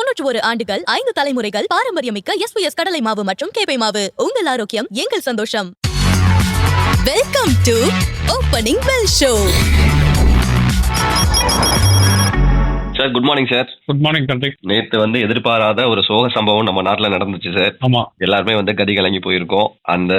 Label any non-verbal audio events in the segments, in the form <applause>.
தொன்னூற்று ஒரு ஆண்டுகள் ஐந்து தலைமுறைகள் பாரம்பரியமிக்க எஸ் பி எஸ் கடலை மாவு மற்றும் கேபை மாவு. உங்கள் ஆரோக்கியம் எங்கள் சந்தோஷம். Welcome to opening bell show sir good morning sir good morning Karthik நேத்து வந்து எதிர்பாராத ஒரு சோக சம்பவம் நம்ம நாட்டுல நடந்துச்சு சார் ஆமா. எல்லாருமே வந்து கதி கலங்கி போயிருக்கோம். அந்த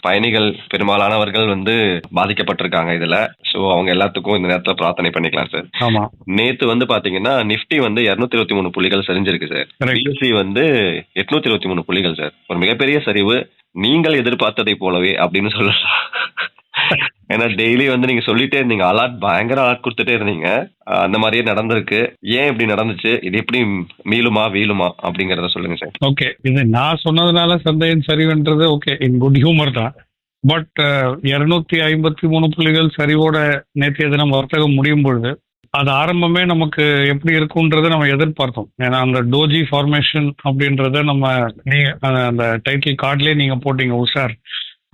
பயணிகள் பெரும்பாலானவர்கள் வந்து பாதிக்கப்பட்டிருக்காங்க இதுல. சோ அவங்க எல்லாத்துக்கும் இந்த நேரத்துல பிரார்த்தனை பண்ணிக்கலாம் சார் ஆமா. நேத்து வந்து பாத்தீங்கன்னா நிஃப்டி வந்து 223 இருபத்தி மூணு புள்ளிகள் சரிஞ்சிருக்கு சார். பிஎஸ்சி வந்து 823 இருபத்தி மூணு புள்ளிகள் சார் ஒரு மிகப்பெரிய சரிவு. நீங்கள் எதிர்பார்த்ததை போலவே அப்படின்னு சொல்லலாம். <laughs> ஏன்னா டெய்லி வந்து நீங்க சொல்லிட்டே இருந்தீங்க. அலாட் பயங்கர அலாட் கொடுத்துட்டே இருந்தீங்க. அந்த மாதிரியே நடந்திருக்கு. ஏன் இப்படி நடந்துச்சு? இது எப்படி மீளுமா வீழுமா? அப்படிங்கறத சொல்லுங்க சார் ஓகே இது நான் சொன்னதுனால சந்தையின் சரிவுன்றது ஓகே இன் குட் ஹியூமர் தான். பட் இருநூத்தி ஐம்பத்தி மூணு புள்ளிகள் சரிவோட நேற்றைய தினம் வர்த்தகம் முடியும் பொழுது அது ஆரம்பமே நமக்கு எப்படி இருக்கும்ன்றதை நம்ம எதிர்பார்த்தோம். ஏன்னா அந்த டோஜி ஃபார்மேஷன் அப்படின்றத நம்ம நீங்க அந்த- அந்த டைட்டில் கார்ட்லயே நீங்க போட்டீங்க oh, உஷார்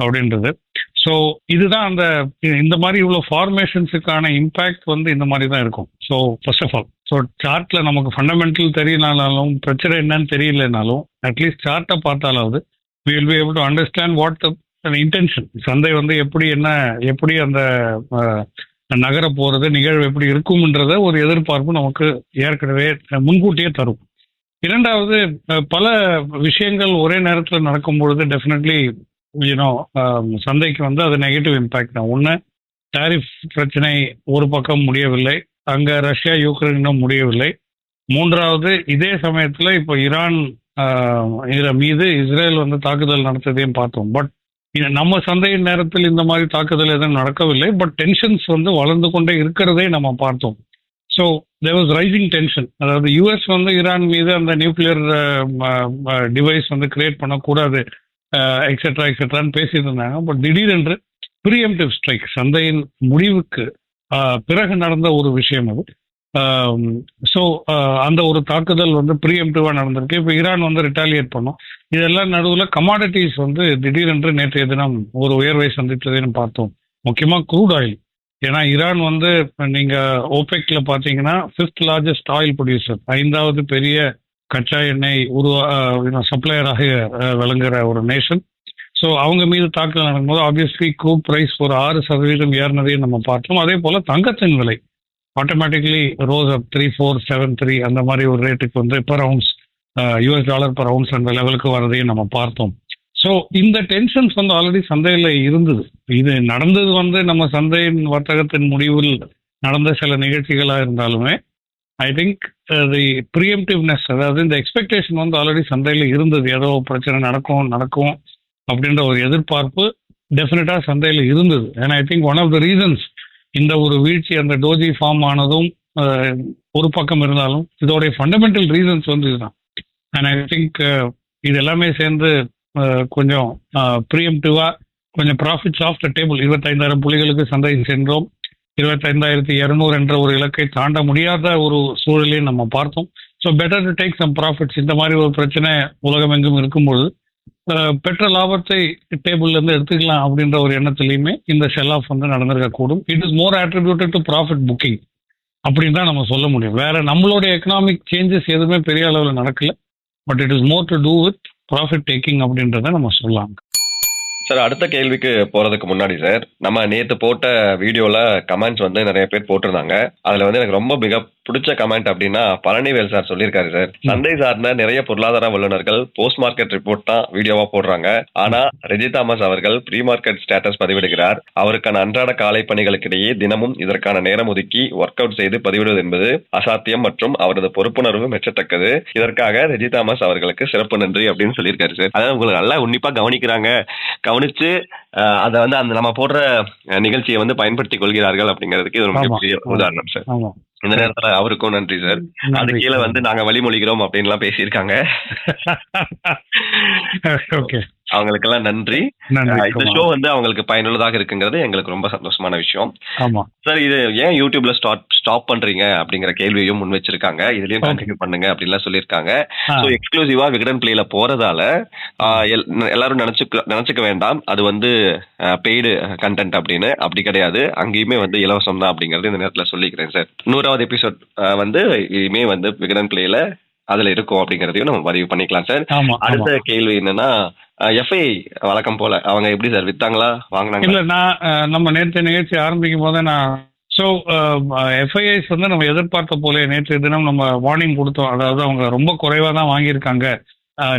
அப்படின்றது. ஸோ இதுதான் அந்த இந்த மாதிரி இவ்வளோ ஃபார்மேஷன்ஸுக்கான இம்பேக்ட் வந்து இந்த மாதிரி தான் இருக்கும். So first of all so சார்ட்ல நமக்கு ஃபண்டமெண்டல் தெரியலனாலும் பிரச்சனை என்னன்னு தெரியலனாலும் அட்லீஸ்ட் சார்ட்டை பார்த்தாலாவது we will be able to understand what intention சந்தை வந்து எப்படி என்ன எப்படி அந்த நகர போகிறது நிகழ்வு எப்படி இருக்கும்ன்றத ஒரு எதிர்பார்ப்பு நமக்கு ஏற்கனவே முன்கூட்டியே தரும். இரண்டாவது பல விஷயங்கள் ஒரே நேரத்தில் நடக்கும் பொழுது டெஃபினெட்லி யூனோ um, சந்தைக்கு வந்து அது நெகட்டிவ் இம்பேக்ட் தான். ஒன்று டாரிஃப் பிரச்சனை ஒரு பக்கம் முடியவில்லை. அங்கே ரஷ்யா யூக்ரைனும் முடியவில்லை. மூன்றாவது இதே சமயத்தில் இப்போ ஈரான் ஆஹ், மீது இஸ்ரேல் வந்து தாக்குதல் நடத்ததையும் பார்த்தோம். பட் நம்ம சந்தையின் நேரத்தில் இந்த மாதிரி தாக்குதல் எதுவும் நடக்கவில்லை. பட் டென்ஷன்ஸ் வந்து வளர்ந்து கொண்டே இருக்கிறதே நம்ம பார்த்தோம். So there was rising tension அதாவது யூஎஸ் வந்து ஈரான் மீது அந்த நியூக்ளியர் டிவைஸ் வந்து கிரியேட் பண்ணக்கூடாது. எக்ஸெட்ரா எக்ஸெட்ரான்னு பேசிட்டு இருந்தாங்க. பட் திடீரென்று ப்ரீஎம்டிவ் ஸ்ட்ரைக் சந்தையின் முடிவுக்கு பிறகு நடந்த ஒரு விஷயம் அது. ஸோ அந்த ஒரு தாக்குதல் வந்து ப்ரீஎம்டிவா நடந்திருக்கு. இப்போ ஈரான் வந்து ரிட்டாலியேட் பண்ணும். இதெல்லாம் நடுவில் கமாடிட்டிஸ் வந்து திடீரென்று நேற்றைய தினம் ஒரு உயர்வை சந்தித்ததையும் பார்த்தோம். முக்கியமாக க்ரூட் ஆயில் ஏன்னா ஈரான் வந்து நீங்கள் நீங்க ஓபெக்ல பார்த்தீங்கன்னா ஃபிஃப்த் லார்ஜஸ்ட் ஆயில் ப்ரொடியூசர் ஐந்தாவது பெரிய கச்சா எண்ணெய் உருவா சப்ளையராக விளங்குற ஒரு நேஷன் ஸோ அவங்க மீது தாக்குதல் நடக்கும்போது ஆப்வியஸ்லி கூப் பிரைஸ் ஒரு ஆறு சதவீதம் ஏறினதையும் நம்ம பார்த்தோம். அதே போல தங்கத்தின் விலை. Automatically rose up three four seven three அந்த மாதிரி ஒரு ரேட்டுக்கு வந்து per ounce US dollar per ounce அந்த லெவலுக்கு வரதையும் நம்ம பார்த்தோம். ஸோ இந்த டென்ஷன்ஸ் வந்து ஆல்ரெடி சந்தையில் இருந்தது. இது நடந்தது வந்து நம்ம சந்தையின் வர்த்தகத்தின் முடிவில் நடந்த சில நிகழ்ச்சிகளாக இருந்தாலுமே ஐ திங்க் தி ப்ரியம்டிவ்னஸ் அதாவது இந்த எக்ஸ்பெக்டேஷன் வந்து ஆல்ரெடி சந்தையில் இருந்தது. ஏதோ பிரச்சனை நடக்கும் நடக்கும் அப்படின்ற ஒரு எதிர்பார்ப்பு டெஃபினட்டாக சந்தையில் இருந்தது. And I think one of the reasons இந்த ஒரு வீழ்ச்சி அந்த டோஜி ஃபார்ம் ஆனதும் ஒரு பக்கம் இருந்தாலும் இதோடைய ஃபண்டமெண்டல் ரீசன்ஸ் வந்து இதுதான். அண்ட் ஐ திங்க் இது எல்லாமே சேர்ந்து கொஞ்சம் ப்ரியம்டிவாக கொஞ்சம் ப்ராஃபிட்ஸ் ஆஃப் த டேபிள் இருபத்தைந்தாயிரம் புள்ளிகளுக்கு சந்தை சென்றோம். இருபத்தைந்தாயிரத்தி இரநூறு என்ற ஒரு இலக்கை தாண்ட முடியாத ஒரு சூழலையும் நம்ம பார்த்தோம். So better to take some profits இந்த மாதிரி ஒரு பிரச்சனை உலகம் எங்கும் இருக்கும்பொழுது பெற்ற லாபத்தை டேபிள்ல இருந்து எடுத்துக்கலாம் அப்படின்ற ஒரு எண்ணத்திலையுமே இந்த செல் ஆஃப் வந்து நடந்திருக்க கூடும் it is more attributed to profit booking அப்படின்னு தான் நம்ம சொல்ல முடியும். வேற நம்மளுடைய எக்கனாமிக் சேஞ்சஸ் எதுவுமே பெரிய அளவில் நடக்கல. But it is more to do with profit taking அப்படின்றத நம்ம சொல்லலாம். சார் அடுத்த கேள்விக்கு போறதுக்கு முன்னாடி சார் நம்ம நேத்து போட்ட வீடியோல கமெண்ட்ஸ் வந்து நிறைய பேர் போட்டிருந்தாங்க. அதுல வந்து எனக்கு ரொம்ப மிக பிடிச்ச கமெண்ட் அப்படின்னா பழனிவேல் சார் சொல்லியிருக்காரு சார் சந்தை சார்ந்த நிறைய பொருளாதார வல்லுநர்கள் போஸ்ட் மார்க்கெட் ரிப்போர்ட் தான் வீடியோவா போடுறாங்க. ஆனா ரெஜி தாமஸ் அவர்கள் ப்ரீ மார்க்கெட் ஸ்டேட்டஸ் பதிவிடுகிறார். அவருக்கான அன்றாட காலை பணிகளுக்கிடையே தினமும் இதற்கான நேரம் ஒதுக்கி ஒர்க் அவுட் செய்து பதிவிடுவது என்பது அசாத்தியம் மற்றும் அவரது பொறுப்புணர்வு மெச்சத்தக்கது. இதற்காக ரெஜி தாமஸ் அவர்களுக்கு சிறப்பு நன்றி அப்படின்னு சொல்லியிருக்காரு சார் அதாவது உங்களுக்கு நல்லா உன்னிப்பா கவனிக்கிறாங்க. கவனிச்சு அதை வந்து அந்த நம்ம போடுற நிகழ்ச்சியை வந்து பயன்படுத்திக் கொள்கிறார்கள் அப்படிங்கிறதுக்கு இது ஒரு. மிகப்பெரிய உதாரணம் சார். இந்த நேரத்துல அவருக்கும் நன்றி சார். அது. கீழே வந்து நாங்க வழிமொழிகிறோம் அப்படின்லாம் பேசியிருக்காங்க. <laughs> ஓகே. அவங்களுக்கெல்லாம் நன்றி. நன்றி இந்த. ஷோ வந்து அவங்களுக்கு பயனுள்ளதாக இருக்குங்கிறது எங்களுக்கு ரொம்ப சந்தோஷமான விஷயம். சார் இது ஏன் யூடியூப்ல ஸ்டாப் ஸ்டாப் பண்றீங்க அப்படிங்கிற கேள்வியும் முன் வச்சிருக்காங்க. இதுலயும். கண்டினியூ பண்ணுங்க அப்படின்லாம் சொல்லியிருக்காங்க. ஸோ எக்ஸ்க்ளூசிவா விகடன் பிளேல போறதால எல்லாரும் நினைச்சுக்க நினைச்சுக்க வேண்டாம். அது வந்து பெய்டு கண்டென்ட் அப்படின்னு. அப்படி கிடையாது. அங்கேயுமே வந்து இலவசம் தான் அப்படிங்கறது இந்த நேரத்துல சொல்லிக்கிறேன் சார். நூறாவது எபிசோட் வந்து இனிமே வந்து விகடன் பிளேல அதுல இருக்கும் அப்படிங்கறதையும் நம்ம பதிவு பண்ணிக்கலாம் சார். அடுத்த கேள்வி என்னன்னா எஃப்ஐ வழக்கம் போல. அவங்க எப்படி சார் வித்தாங்களா வாங்கினாங்க இல்ல நான் நம்ம நேற்று நிகழ்ச்சி ஆரம்பிக்கும் போதே நான் ஸோ எஃப்ஐஐஸ் வந்து நம்ம எதிர்பார்த்த போல நேற்று தினம் நம்ம வார்னிங் கொடுத்தோம். அதாவது அவங்க ரொம்ப குறைவா தான் வாங்கியிருக்காங்க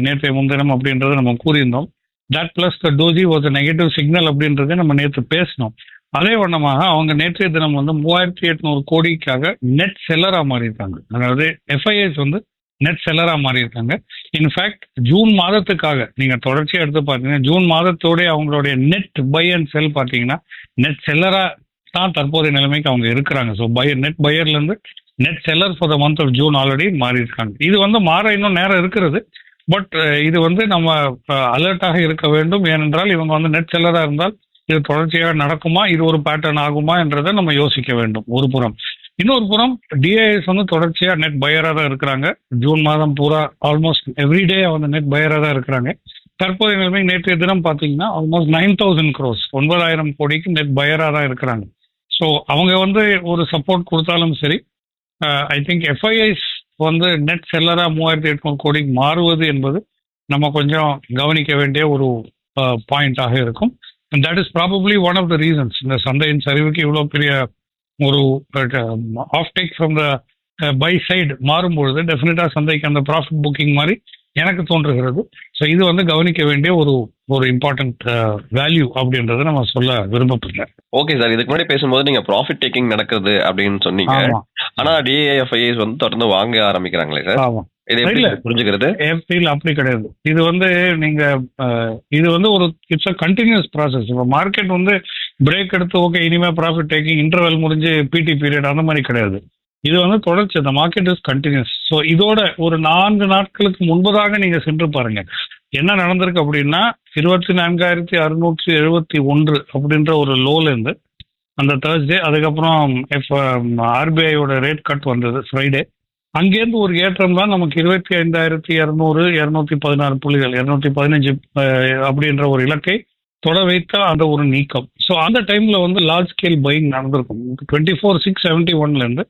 நேற்றைய முன்தினம் அப்படின்றத நம்ம கூறியிருந்தோம். That plus the doji was negative signal அப்படின்றத நம்ம நேற்று பேசினோம். அதே வண்ணமாக அவங்க நேற்றைய தினம் வந்து மூவாயிரத்தி எட்நூறு கோடிக்காக நெட் செல்லரா மாறியிருக்காங்க. அதாவது எஃப்ஐஎஸ் வந்து நெட் செல்லரா மாறியிருக்காங்க. இன்ஃபேக்ட் ஜூன் மாதத்துக்காக நீங்கள் தொடர்ச்சியாக எடுத்து பார்த்தீங்கன்னா ஜூன் மாதத்தோடய அவங்களுடைய நெட் பை அண்ட் செல் பார்த்தீங்கன்னா நெட் செல்லராக தான் தற்போதைய நிலைமைக்கு அவங்க இருக்கிறாங்க. So buyer net பையர்லேருந்து net seller for the month of June already மாறி இருக்காங்க இது வந்து மாற இன்னும் நேரம் இருக்கிறது. பட் இது வந்து நம்ம அலர்ட்டாக இருக்க வேண்டும். ஏனென்றால் இவங்க வந்து நெட் செல்லராக இருந்தால் இது தொடர்ச்சியாக நடக்குமா? இது ஒரு பேட்டர்ன் ஆகுமா? என்றதை நம்ம யோசிக்க வேண்டும். ஒரு புறம். இன்னொரு புறம் டிஐஎஸ் வந்து தொடர்ச்சியா நெட் பயராக தான் இருக்கிறாங்க. ஜூன் மாதம் பூரா ஆல்மோஸ்ட் எவ்ரிடே வந்து நெட் பயராக தான் இருக்கிறாங்க. தற்போதைய நிலைமை நேற்றைய தினம் பார்த்தீங்கன்னா ஆல்மோஸ்ட் நைன் தௌசண்ட் க்ரோஸ் ஒன்பதாயிரம் கோடிக்கு நெட் பயராக தான் இருக்கிறாங்க. ஸோ அவங்க வந்து ஒரு சப்போர்ட் கொடுத்தாலும் சரி ஐ திங்க் எஃப்ஐஐஸ் வந்து நெட் செல்லராக மூவாயிரத்தி எட்நூறு கோடிக்கு மாறுவது என்பது நம்ம கொஞ்சம் கவனிக்க வேண்டிய ஒரு பாயிண்டாக இருக்கும். That is probably one of the reasons இந்த சந்தையின் சரிவுக்கு இவ்வளோ பெரிய ஒரு off take from the buy side மாறும்பொழுது டெஃபினட்டாக சந்தைக்கு அந்த ப்ராஃபிட் புக்கிங் மாதிரி எனக்கு தோன்றுகிறது. ஸோ இது வந்து கவனிக்க வேண்டிய ஒரு ஒரு இம்பார்ட்டன்ட் வேல்யூ அப்படின்றத நம்ம சொல்ல விரும்பப்படுறேன் ஓகே சார் இதுக்கு முன்னாடி பேசும்போது நீங்க ப்ராஃபிட் டேக்கிங் நடக்குது அப்படின்னு சொன்னீங்க. ஆனா டிஏஎஃப்ஐஎஸ் வந்து தொடர்ந்து வாங்க ஆரம்பிக்கிறாங்களே சார் ஆமா. இல்ல. புரிஞ்சுக்கிறது? ஏப்ரல் அப்படி கிடையாது. இது வந்து நீங்க இது வந்து ஒரு இட்ஸ் அ கண்டினியூஸ் ப்ராசஸ் இப்போ மார்க்கெட் வந்து பிரேக் எடுத்து ஓகே இனிமே ப்ராஃபிட் டேக்கிங் இன்டர்வல் முடிஞ்சு பிடி பீரியட் அந்த மாதிரி கிடையாது. இது வந்து தொடர்ச்சி அந்த மார்க்கெட் இஸ் கண்டினியூஸ் ஸோ இதோட ஒரு நான்கு நாட்களுக்கு முன்பதாக நீங்கள் சென்று பாருங்க. என்ன நடந்திருக்கு அப்படின்னா இருபத்தி நான்காயிரத்தி அறுநூற்றி எழுபத்தி ஒன்று அப்படின்ற ஒரு லோலேருந்து அந்த தேர்ஸ்டே அதுக்கப்புறம் எஃப் ஆர்பிஐயோட ரேட் கட் வந்தது ஃப்ரைடே அங்கேருந்து ஒரு ஏற்றம் தான் நமக்கு இருபத்தி ஐந்தாயிரத்தி இரநூறு இரநூத்தி பதினாறு புள்ளிகள் இரநூத்தி பதினஞ்சு அப்படின்ற ஒரு இலக்கை தொட வைத்த அந்த ஒரு நீக்கம். ஸோ அந்த டைம்ல வந்து லார்ஜ் ஸ்கேல் பையிங் நடந்திருக்கும். டுவெண்ட்டி ஃபோர் சிக்ஸ் செவன்டி ஒன்ல இருந்து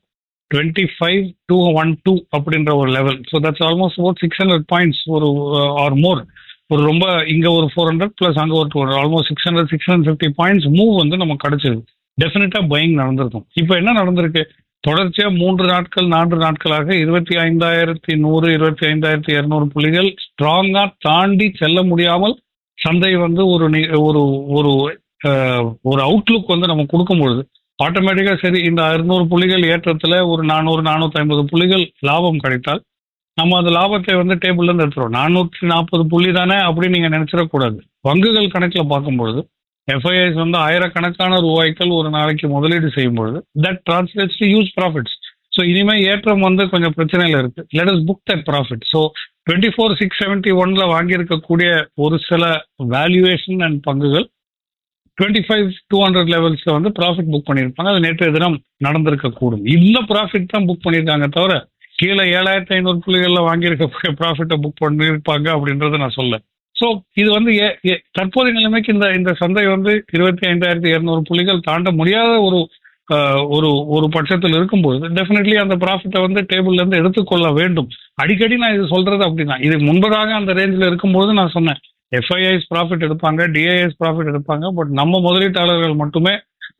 twenty five two one two அப்படின்ற ஒரு level so that's almost four six hundred points ஒரு uh, ஆர் மோர் ஒரு ரொம்ப இங்க ஒரு ஃபோர் ஹண்ட்ரட் பிளஸ் அங்கே ஒரு two hundred almost six hundred six hundred fifty points move வந்து நம்ம கிடைச்சது. டெஃபினட்டா பையிங் நடந்திருக்கும். இப்போ என்ன நடந்திருக்கு? தொடர்ச்சியா மூன்று நாட்கள் நான்கு நாட்களாக இருபத்தி ஐந்தாயிரத்தி நூறு இருபத்தி ஐந்தாயிரத்தி இருநூறு புள்ளிகள் ஸ்ட்ராங்கா தாண்டி செல்ல முடியாமல் சந்தை வந்து ஒரு நி- ஒரு ஒரு ஒரு அவுட்லுக் வந்து நம்ம கொடுக்கும் பொழுது சரி இந்த அறுநூறு புள்ளிகள் ஏற்றத்தில் ஒரு நானூறு நானூற்றி ஐம்பது புள்ளிகள் லாபம் கிடைத்தால் நம்ம அந்த லாபத்தை வந்து டேபிள்லேருந்து எடுத்துருவோம். நானூற்றி நாற்பது புள்ளி தானே அப்படின்னு நீங்கள் நினச்சிடக்கூடாது. பங்குகள் கணக்கில் பார்க்கும்பொழுது எஃப்ஐஐஸ் வந்து ஆயிரக்கணக்கான ரூபாய்க்கள் ஒரு நாளைக்கு முதலீடு செய்யும் பொழுது that translates to use profits so இனிமே ஏற்றம் வந்து கொஞ்சம் பிரச்சனையில இருக்கு. Let us book that profit so twenty four six seventy ஒன்ல வாங்கியிருக்கக்கூடிய ஒரு சில வேல்யூவேஷன் அண்ட் பங்குகள் டுவெண்ட்டி ஃபைவ் டூ ஹண்ட்ரட் லெவல்ஸ்ல வந்து ப்ராஃபிட் புக் பண்ணியிருப்பாங்க. அது நேற்றைய தினம் நடந்திருக்க கூடும். இந்த ப்ராஃபிட் தான் புக் பண்ணியிருக்காங்க தவிர கீழே ஏழாயிரத்தி ஐநூறு புள்ளிகள்ல வாங்கியிருக்கக்கூடிய ப்ராஃபிட்டை புக் பண்ணியிருப்பாங்க அப்படின்றத நான் சொல்ல ஸோ இது வந்து ஏ- ஏ- தற்போதைய நிலைமைக்கு இந்த இந்த சந்தை வந்து இருபத்தி ஐந்தாயிரத்தி இரநூறு புள்ளிகள் தாண்ட முடியாத ஒரு ஒரு ஒரு பட்சத்தில் இருக்கும்போது டெஃபினெட்லி அந்த ப்ராஃபிட்டை வந்து டேபிள்ல இருந்து எடுத்துக்கொள்ள வேண்டும். அடிக்கடி நான் இது சொல்றது அப்படின்னா இது முன்பதாக அந்த ரேஞ்சில் இருக்கும்போது நான் சொன்னேன். எஃப்ஐஐஸ் ப்ராஃபிட் எடுப்பாங்க டிஐஎஸ் ப்ராஃபிட் எடுப்பாங்க பட் நம்ம முதலீட்டாளர்கள் மட்டுமே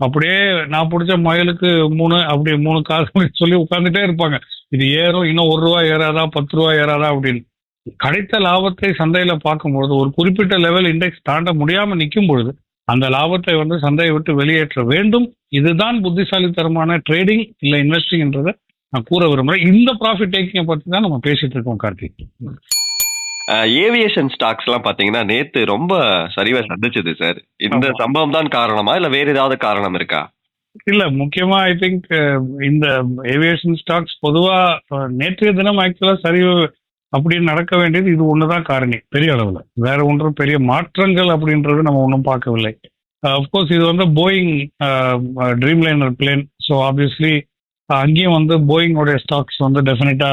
அப்படியே நான் பிடிச்ச மயிலுக்கு மூணு அப்படி மூணு காசு சொல்லி உட்காந்துட்டே இருப்பாங்க. இது ஏறும் இன்னும் ஒரு ரூபா ஏறாதா பத்து ரூபா ஏறாதா அப்படின்னு. கிடைத்த லாபத்தை சந்தையில பார்க்கும்பொழுது ஒரு குறிப்பிட்ட லெவல் இண்டெக்ஸ் தாண்ட முடியாம நிற்கும் பொழுது அந்த லாபத்தை வந்து சந்தையை விட்டு வெளியேற்ற வேண்டும். இதுதான் புத்திசாலித்தனமான ட்ரேடிங் இல்ல இன்வெஸ்டிங்ன்றதை நான் கூற விரும்புறேன் இந்த ப்ராஃபிட் டேக்கிங்கை பத்தி தான் நம்ம பேசிட்டு இருக்கோம் கார்த்திக். ஏவியேஷன் ஸ்டாக்ஸ் எல்லாம் பாத்தீங்கன்னா நேத்து ரொம்ப சரிவா சந்திச்சது சார் இந்த. சம்பவம் தான் காரணமா இல்ல வேற ஏதாவது காரணம் இருக்கா? இல்ல முக்கியமா ஐ திங்க் இந்த ஏவியேஷன் ஸ்டாக்ஸ் பொதுவா நேற்றைய தினம் ஆக்சுவலா சரிவு அப்படின்னு நடக்க வேண்டியது இது ஒண்ணுதான் காரணி பெரிய அளவுல. வேற ஒன்றும் பெரிய மாற்றங்கள் அப்படின்றது நம்ம ஒன்றும் பார்க்கவில்லை. அஃப்கோர்ஸ் இது வந்து Boeing Dreamliner plane so obviously அங்கேயும் வந்து போயிங்கோடைய ஸ்டாக்ஸ் வந்து டெஃபினட்டா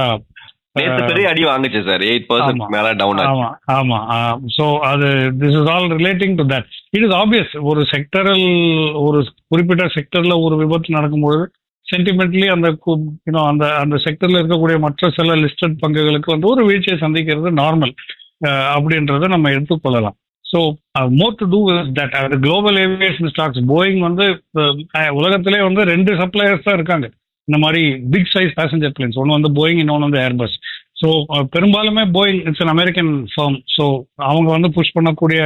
நேத்து பெரிய அடி வாங்குச்சு சார் எயிட் ஆமா. பர்சன்ட் மேல டவுன் ஆமா ஆமா. ஸோ அது this is all relating to that it is obvious ஒரு செக்டரல் ஒரு குறிப்பிட்ட செக்டர்ல ஒரு விபத்து நடக்கும்பொழுது சென்டிமெண்ட்லி அந்த யூனோ அந்த அந்த செக்டர்ல இருக்கக்கூடிய மற்ற சில லிஸ்டட் பங்குகளுக்கு வந்து ஒரு வீழ்ச்சியை சந்திக்கிறது நார்மல் அப்படின்றத நம்ம எடுத்துக்கொள்ளலாம் so more to do that அது குளோபல் ஏவியேஷன் ஸ்டாக்ஸ் போயிங் வந்து உலகத்திலே வந்து ரெண்டு சப்ளையர்ஸ் தான் இருக்காங்க. இந்த மாதிரி பிக் சைஸ் பேசஞ்சர் பிளேன்ஸ் ஒன்று வந்து போயிங் இன்னொன்று வந்து Airbus so பெரும்பாலுமே Boeing it's an American firm so அவங்க வந்து புஷ் பண்ணக்கூடிய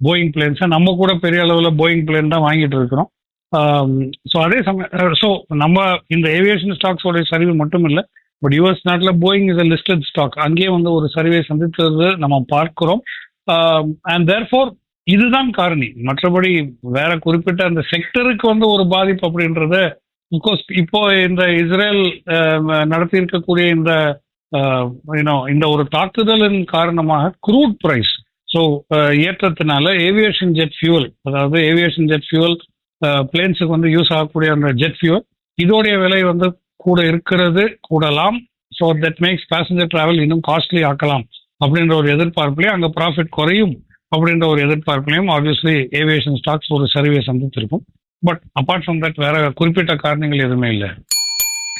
போயிங் பிளேன்ஸை நம்ம கூட பெரிய அளவில் போயிங் பிளேன் தான் வாங்கிட்டு இருக்கிறோம். Um, ஸோ அதே சமயம் uh, ஸோ நம்ம இந்த ஏவியேஷன் ஸ்டாக்ஸோட சரிவு மட்டும் இல்லை பட் யூஎஸ் நாட்டில் Boeing is a listed stock அங்கேயே வந்து ஒரு சரிவை சந்தித்தது நம்ம பார்க்கிறோம். Um, அண்ட் தேர்ஃபோர் இதுதான் காரணி. மற்றபடி வேற குறிப்பிட்ட அந்த செக்டருக்கு வந்து ஒரு பாதிப்பு அப்படின்றத பிகாஸ் இப்போ இந்த இஸ்ரேல் um, நடத்தி இருக்கக்கூடிய இந்த uh, இந்த ஒரு தாக்குதலின் காரணமாக க்ரூட் பிரைஸ் ஸோ ஏற்றத்தினால ஏவியேஷன் ஜெட் ஃபியூவல் அதாவது ஏவியேஷன் ஜெட் ஃபியூவல் பிளேன்ஸுக்கு வந்து யூஸ் ஆகக்கூடிய அந்த ஜெட் ஃபியூவல் இதோடைய விலை வந்து கூட இருக்கிறது கூடலாம். So that makes passenger travel இன்னும் காஸ்ட்லி ஆக்கலாம் அப்படின்ற ஒரு எதிர்பார்ப்புலையும் அங்கே ப்ராஃபிட் குறையும் அப்படின்ற ஒரு எதிர்பார்ப்புலையும் ஆப்வியஸ்லி ஏவியேஷன் ஸ்டாக்ஸ் ஒரு சரிவை சந்தித்திருக்கும். பட் அப்பார்ட் ஃப்ரம் தட் வேற குறிப்பிட்ட காரணங்கள் எதுவுமே இல்லை.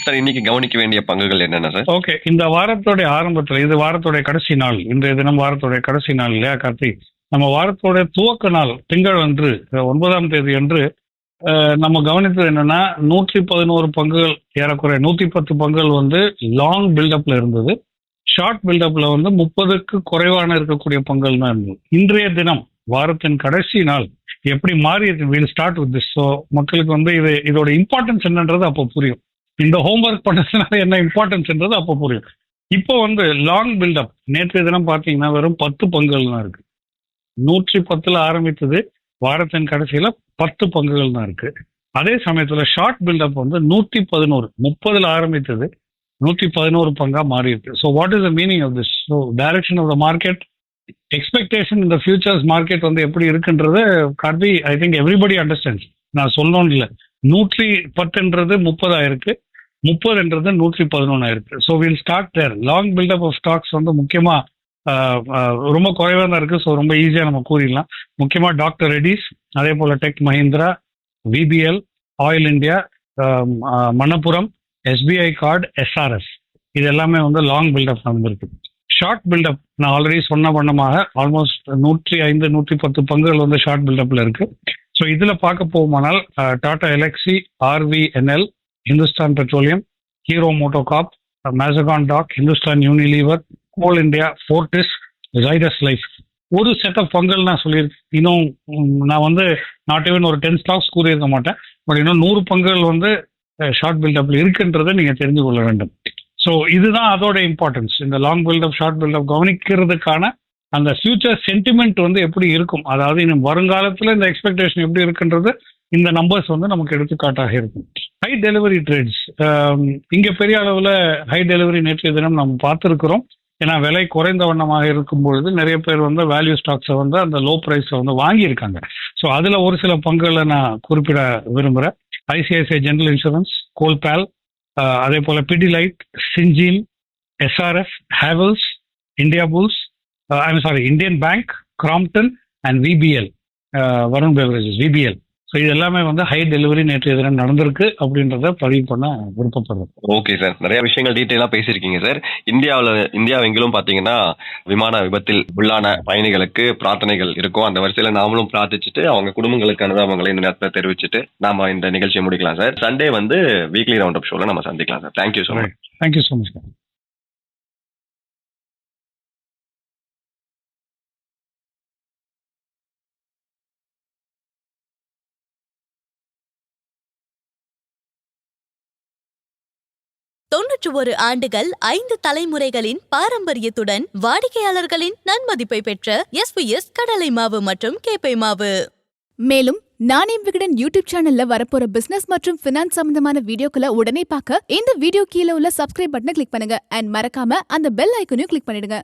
சார் இன்னைக்கு கவனிக்க வேண்டிய பங்குகள் என்னென்ன சார் ஓகே இந்த வாரத்தோடைய ஆரம்பத்துல இது வாரத்தோடைய கடைசி நாள் இன்றைய தினம் வாரத்தோடைய கடைசி நாள் இல்லையா கார்த்தி நம்ம வாரத்தோடைய துவக்க நாள் திங்கள் அன்று ஒன்பதாம் தேதி அன்று நம்ம கவனித்தது என்னன்னா நூற்றி பதினோரு பங்குகள் ஏறக்குறைய நூத்தி பத்து பங்குகள் வந்து லாங் பில்டப்ல இருந்தது. ஷார்ட் பில்டப்ல வந்து முப்பதுக்கு குறைவான இருக்கக்கூடிய பங்குகள் தான் இருந்தது. இன்றைய தினம் வாரத்தின் கடைசி நாள் எப்படி மாறி will start with this so மக்களுக்கு வந்து இது இதோட இம்பார்ட்டன்ஸ் என்னன்றது அப்போ புரியும். இந்த ஹோம்ஒர்க் பண்ணதுனால என்ன இம்பார்ட்டன்ஸ்ன்றது அப்போ புரியும். இப்போ வந்து லாங் பில்டப் நேற்றைய தினம் பார்த்தீங்கன்னா வெறும் பத்து பங்குகள் தான் இருக்கு. நூற்றி பத்துல ஆரம்பித்தது வாரத்தின் கடைசியில பத்து பங்குகள் தான் இருக்கு. அதே சமயத்துல ஷார்ட் பில்டப் வந்து நூத்தி பதினோரு முப்பதுல ஆரம்பித்தது நூத்தி பதினோரு பங்கா மாறி இருக்கு so what is the meaning of this so direction of the market expectation இந்த ஃபியூச்சர்ஸ் மார்க்கெட் வந்து எப்படி இருக்குன்றது கார்பி ஐ திங்க் எவ்ரிபடி அண்டர்ஸ்டாண்ட்ஸ் நான் சொல்லணும்னு இல்லை. நூற்றி பத்துன்றது முப்பதாயிருக்கு முப்பதுன்றது நூற்றி பதினொன்னாயிருக்கு so will start there long build up of stocks வந்து முக்கியமாக ரொம்ப குறைவாக தான் இருக்குது ஸோ ரொம்ப ஈஸியாக நம்ம கூறிடலாம். முக்கியமாக டாக்டர் ரெடிஸ் அதே போல் tech Mahindra VBL oil India Manappuram SBI card SRS இது எல்லாமே வந்து லாங் பில்டப் நடந்திருக்கு. ஷார்ட் பில்டப் நான் ஆல்ரெடி சொன்ன வண்ணமாக ஆல்மோஸ்ட் நூற்றி ஐந்து நூற்றி பத்து பங்குகள் வந்து ஷார்ட் பில்டப்பில் இருக்கு. ஸோ இதில் பார்க்க போகுமானால் Tata Elxsi RVNL Hindustan Petroleum Hero MotoCorp Mazagon Dock Hindustan Unilever Coal India Fortis Zydus Life ஒரு செட் ஆஃப் பங்கல் நான் சொல்லியிருக்கேன் இன்னும் நான் வந்து நாட் ஈவன் ஒரு டென் ஸ்டாக்ஸ் கூறியிருக்க மாட்டேன். பட் இன்னும் நூறு பங்குகள் வந்து ஷார்ட் பில்டப்ல இருக்குன்றதை நீங்க தெரிஞ்சு கொள்ள வேண்டும். ஸோ இதுதான் அதோட இம்பார்ட்டன்ஸ் இந்த long build up short build up கவனிக்கிறதுக்கான அந்த ஃபியூச்சர் சென்டிமெண்ட் வந்து எப்படி இருக்கும்? அதாவது இன்னும் வருங்காலத்தில் இந்த எக்ஸ்பெக்டேஷன் எப்படி இருக்குன்றது இந்த நம்பர்ஸ் வந்து நமக்கு எடுத்துக்காட்டாக இருக்கும். ஹை டெலிவரி ட்ரேட்ஸ் இங்கே பெரிய அளவில் ஹை டெலிவரி நேற்றைய தினம் நம்ம பார்த்துருக்கிறோம். ஏன்னா விலை குறைந்த வண்ணமாக இருக்கும் பொழுது நிறைய பேர் வந்து வேல்யூ ஸ்டாக்ஸை வந்து அந்த லோ ப்ரைஸை வந்து வாங்கியிருக்காங்க. ஸோ அதில் ஒரு சில பங்குகளை நான் குறிப்பிட விரும்புகிறேன் ஐசிஐசிஐ ஜென்ரல் இன்சூரன்ஸ் கோல்பேல் அதே போல் Pidilite சிஞ்சின் SRF Havells Indiabulls I'm sorry Indian Bank Crompton and VBL Varun Beverages VBL so இது எல்லாமே வந்து ஹை டெலிவரி நேற்றைய தினம் நடந்திருக்கு அப்படின்றத பதிவு பண்ண விருப்பப்படுறேன் ஓகே சார் நிறைய விஷயங்கள் டீட்டெயிலாக பேசியிருக்கீங்க சார் இந்தியாவில் இந்தியாவெங்கிலும் பார்த்தீங்கன்னா விமான விபத்தில் உள்ளான பயணிகளுக்கு பிரார்த்தனைகள் இருக்கும். அந்த வரிசையில் நாமளும் பிரார்த்திச்சுட்டு அவங்க குடும்பங்களுக்கு அனுதாபங்களை இந்த நேரத்தில் தெரிவிச்சுட்டு நாம இந்த நிகழ்ச்சியை முடிக்கலாம் சார் சண்டே வந்து வீக்லி ரவுண்ட் அப் ஷோவில் நம்ம சந்திக்கலாம் sir thank you so much thank you so much தொன்னூற்று ஒரு ஆண்டுகள் ஐந்து தலைமுறைகளின் பாரம்பரியத்துடன் வாடிக்கையாளர்களின் நன்மதிப்பை பெற்ற எஸ் வி எஸ் கடலை மாவு மற்றும் கேப்பை மாவு. மேலும் நானே விகடன் யூடியூப் சேனல்ல வரப்போற பிசினஸ் மற்றும் பினான்ஸ் சம்பந்தமான வீடியோக்களை உடனே பார்க்க இந்த வீடியோ கீழே உள்ள சப்ஸ்கிரைப் பட்டனை கிளிக் பண்ணுங்க. அண்ட் மறக்காம அந்த பெல் ஐக்கனையும் கிளிக் பண்ணிடுங்க.